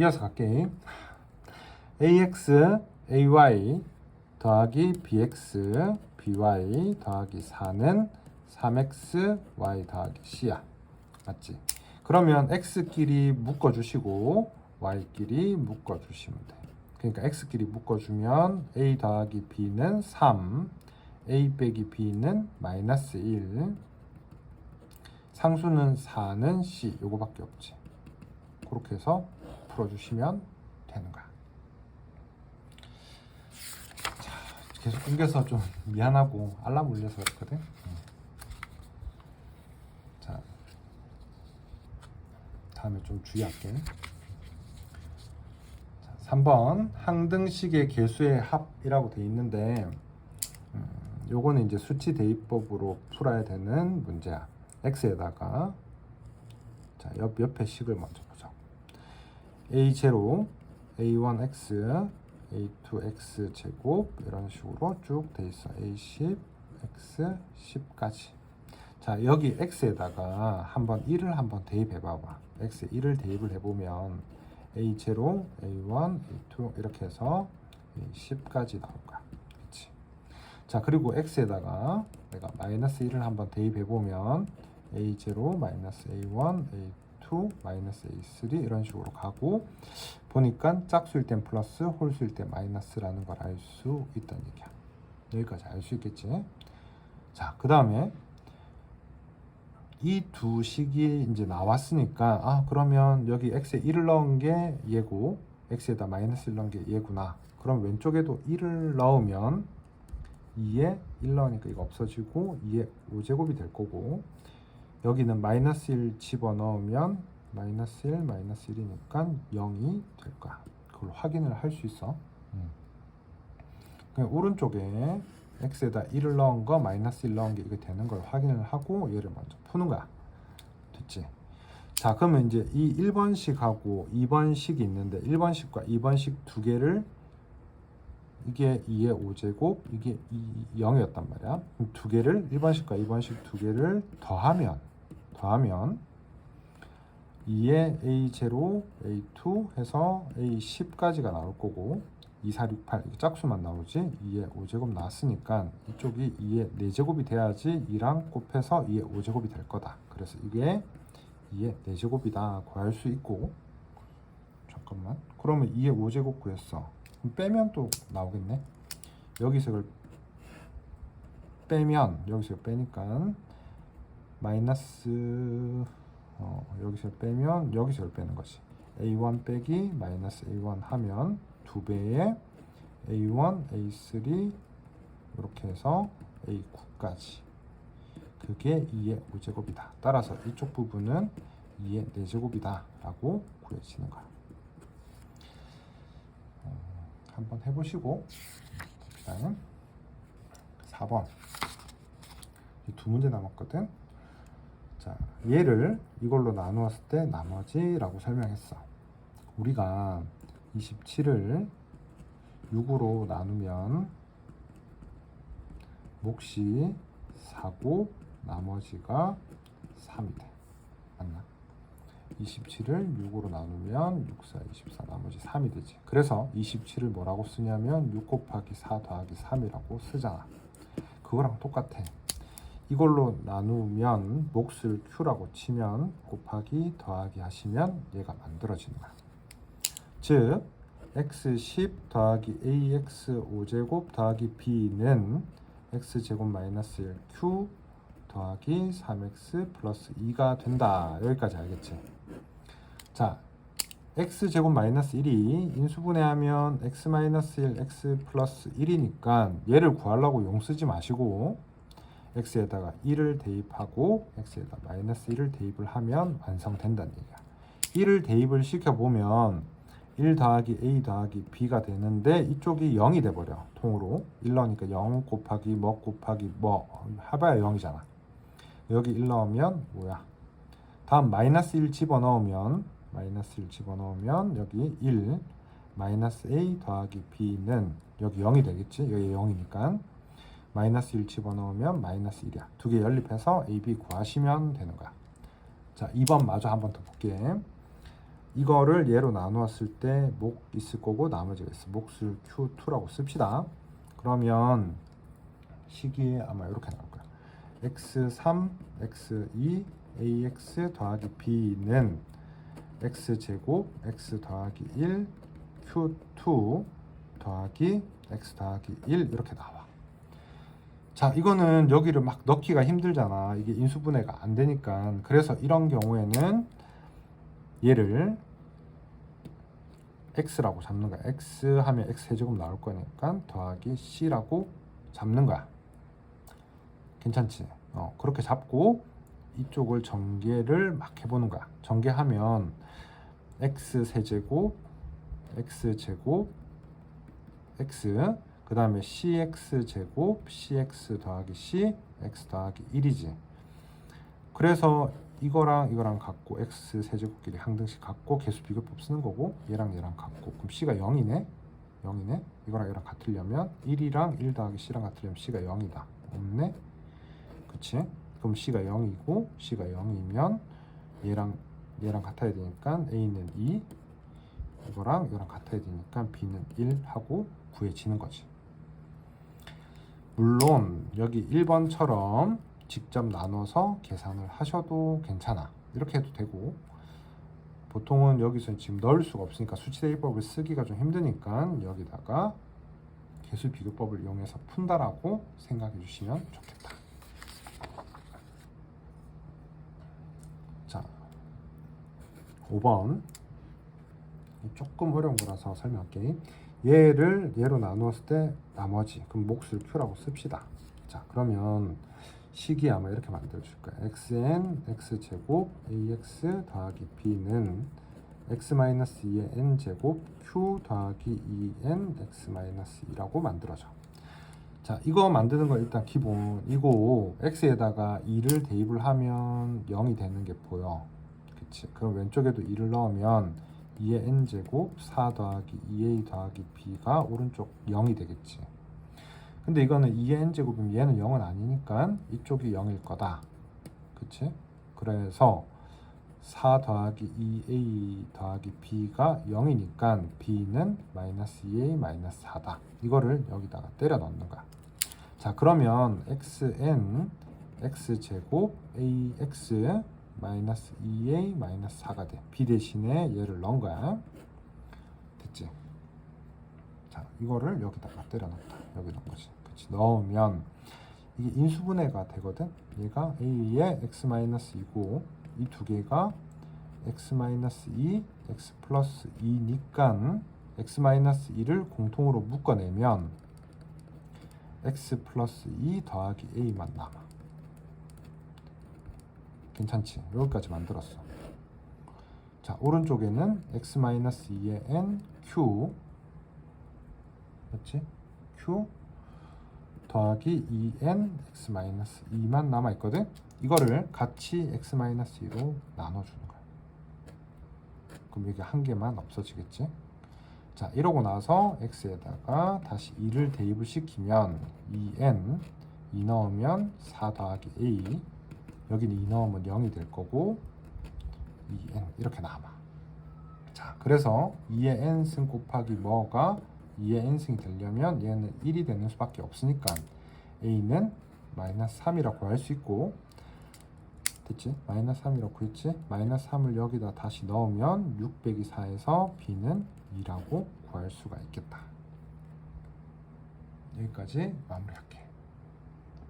이어서 갈게. ax, ay 더하기 bx, by 더하기 4는 3x, y 더하기 c야. 맞지? 그러면 x끼리 묶어주시고 y끼리 묶어주시면 돼. 그러니까 x끼리 묶어주면 a 더하기 b는 3, a 빼기 b는 마이너스 1, 상수는 4는 c 요거밖에 없지. 그렇게 해서 풀어주시면 되는 거야. 자, 계속 끊겨서 좀 미안하고 알람 울려서 그랬거든. 응. 자, 다음에 좀 주의할게. 자, 3번 항등식의 개수의 합이라고 돼 있는데 음, 요거는 이제 수치 대입법으로 풀어야 되는 문제야. x에다가 자, 옆 옆에 식을 먼저. A0, a1x, a2x 제곱 이런 식으로 쭉 돼 있어. a10, x 10까지. 자, 여기 x에다가 한번 1을 한번 대입해 봐봐. x에 1을 대입을 해 보면 a0, a1, a2 이렇게 해서 10까지 나올 거야. 그렇지? 자, 그리고 x에다가 내가 마이너스 1을 한번 대입해 보면 a0, 마이너스 a1, a2, 마이너스 a3 이런 식으로 가고 보니까 짝수일 땐 플러스, 홀수일 땐 마이너스라는 걸 알 수 있다는 얘기야. 여기까지 알 수 있겠지? 자, 그 다음에 이 두 식이 이제 나왔으니까 아 그러면 여기 x에 1을 넣은 게 얘고 x에다 마이너스 1 넣은 게 얘구나. 그럼 왼쪽에도 1을 넣으면 2에 1 넣으니까 이거 없어지고 2에 5제곱이 될 거고 여기는 마이너스 1 집어넣으면 마이너스 1 마이너스 1이니까 0이 될 거야. 그걸 확인을 할 수 있어. 음. 오른쪽에 x에다 1을 넣은 거 마이너스 1 넣은 게 이게 되는 걸 확인을 하고 얘를 먼저 푸는 거야. 됐지? 자 그러면 이제 이 1번식하고 2번식이 있는데 1번식과 2번식 두 개를 이게 2의 5제곱 이게 2, 0이었단 말이야. 두 개를 1번식과 2번식 두 개를 더하면 더하면 2의 A0, A2 해서 A10까지가 나올 거고 2, 4, 6, 8 짝수만 나오지 2의 5제곱 나왔으니까 이쪽이 2의 4제곱이 돼야지 2랑 곱해서 2의 5제곱이 될 거다. 그래서 이게 2의 4제곱이다 구할 수 있고 잠깐만 그러면 2의 5제곱 구했어. 그럼 빼면 또 나오겠네. 여기서 이걸 빼면 여기서 빼니까 마이너스 어, 여기서 빼면 여기서 빼는 거지. a1 빼기 마이너스 a1 하면 두 배의 a1, a3 이렇게 해서 a9까지 그게 2의 5제곱이다. 따라서 이쪽 부분은 2의 4제곱이다 라고 구해지는 거야. 어, 한번 해보시고 그 다음 4번 이 두 문제 남았거든. 자, 얘를 이걸로 나누었을 때 나머지라고 설명했어. 우리가 27을 6으로 나누면 몫이 4고 나머지가 3이 돼. 맞나? 27을 6으로 나누면 6, 4, 24 나머지 3이 되지. 그래서 27을 뭐라고 쓰냐면 6 곱하기 4 더하기 3이라고 쓰잖아. 그거랑 똑같아. 이걸로 나누면 몫을 q라고 치면 곱하기 더하기 하시면 얘가 거야. 즉 x10 더하기 ax 5제곱 더하기 b는 x제곱 마이너스 1 q 더하기 3x 플러스 2가 된다. 여기까지 알겠지? 자, x제곱 마이너스 1이 인수분해하면 x 마이너스 1 x 플러스 1이니까 얘를 구하려고 용 쓰지 마시고 x에다가 1을 대입하고 x에다 마이너스 1을 대입을 하면 완성된다는 얘기야. 1을 대입을 시켜보면 1 더하기 a 더하기 b가 되는데 이쪽이 0이 돼버려. 통으로. 1 넣으니까 0 곱하기 뭐 곱하기 뭐. 해봐야 0이잖아. 여기 1 넣으면 뭐야? 다음 마이너스 1 집어넣으면 마이너스 1 집어넣으면 여기 1 마이너스 a 더하기 b는 여기 0이 되겠지? 여기 0이니까 마이너스 1 집어넣으면 마이너스 1이야 두 개 연립해서 a, b 구하시면 되는 거야 자 2번 마저 한 번 더 볼게 이거를 얘로 나누었을 때 목 있을 거고 나머지가 있어. 몫을 Q2라고 씁시다. 그러면 식이 아마 이렇게 나올 거야. x3, x2, ax 더하기 b는 x 제곱 x 더하기 1 q2 더하기 x 더하기 1 이렇게 나와. 자, 이거는 여기를 막 넣기가 힘들잖아. 이게 인수분해가 안 되니까. 그래서 이런 경우에는 얘를 x라고 잡는 거야. x 하면 x 세제곱 나올 거니까 더하기 c라고 잡는 거야. 괜찮지? 어, 그렇게 잡고 이쪽을 전개를 막 해보는 거야. 전개하면 x 세제곱, x 제곱, x 그 다음에 cx 제곱, cx 더하기 c, x 더하기 1이지. 그래서 이거랑 이거랑 같고 x 세제곱끼리 항등식 같고 개수 비교법 쓰는 거고 얘랑 얘랑 같고. 그럼 c가 0이네? 0이네? 이거랑 얘랑 같으려면 1이랑 1 더하기 c랑 같으려면 c가 0이다. 없네? 그치? 그럼 c가 0이고 c가 0이면 얘랑 얘랑 같아야 되니까 a는 2 이거랑 이거랑 같아야 되니까 b는 1 하고 구해지는 거지 물론 여기 1번처럼 직접 나눠서 계산을 하셔도 괜찮아. 이렇게 해도 되고 보통은 여기서 지금 넣을 수가 없으니까 수치 대입법을 쓰기가 좀 힘드니까 여기다가 개수 비교법을 이용해서 푼다라고 생각해 주시면 좋겠다. 자, 5번 조금 어려운 거라서 설명할게. 얘를 얘로 나누었을 때 나머지 그럼 몫을 q라고 씁시다. 자, 그러면 식이 아마 이렇게 만들어줄 거야. xn x 제곱 ax 더하기 b는 x 마이너스 2의 n 제곱 q 더하기 2n x 마이너스 2라고 만들어져. 자, 이거 만드는 거 일단 기본. 이거 x에다가 2를 대입을 하면 0이 되는 게 보여. 그치? 그럼 왼쪽에도 2를 넣으면 2의 n 제곱 4 더하기 2a 더하기 b가 오른쪽 0이 되겠지. 근데 이거는 2의 n제곱이면 얘는 0은 아니니까 이쪽이 0일 거다. 그치? 그래서 4 더하기 2a 더하기 b가 0이니까 b는 마이너스 2a 마이너스 4다. 이거를 여기다가 때려 넣는 거야. 자 그러면 xn x제곱 ax 마이너스 2a 마이너스 4가 돼. b 대신에 얘를 넣은 거야. 됐지? 자 이거를 여기다가 때려 넣었다. 여기 넣은 거지. 그치? 넣으면 이게 인수분해가 되거든. 얘가 a의 x 마이너스 2고 이 두 개가 x 마이너스 2, x 플러스 2니까 x 마이너스 2를 공통으로 묶어내면 x 플러스 2 더하기 a만 남아. 괜찮지? 여기까지 만들었어. 자 오른쪽에는 x 마이너스 2의 n q 맞지? q 더하기 2n x 마이너스 2만 남아 있거든. 이거를 같이 x 마이너스 2로 나눠주는 거야. 그럼 여기 한 개만 없어지겠지? 자 이러고 나서 x에다가 다시 2를 대입을 시키면 2n 2 넣으면 4 더하기 a 여기는 2 넣으면 0이 될 거고 2n 이렇게 남아. 자 그래서 2의 n승 곱하기 뭐가 2의 n승이 되려면 얘는 1이 되는 수밖에 없으니까 a는 마이너스 3이라고 구할 수 있고 됐지? 마이너스 3이라고 구했지? 마이너스 3을 여기다 다시 넣으면 6 빼기 4에서 b는 2라고 구할 수가 있겠다. 여기까지 마무리할게.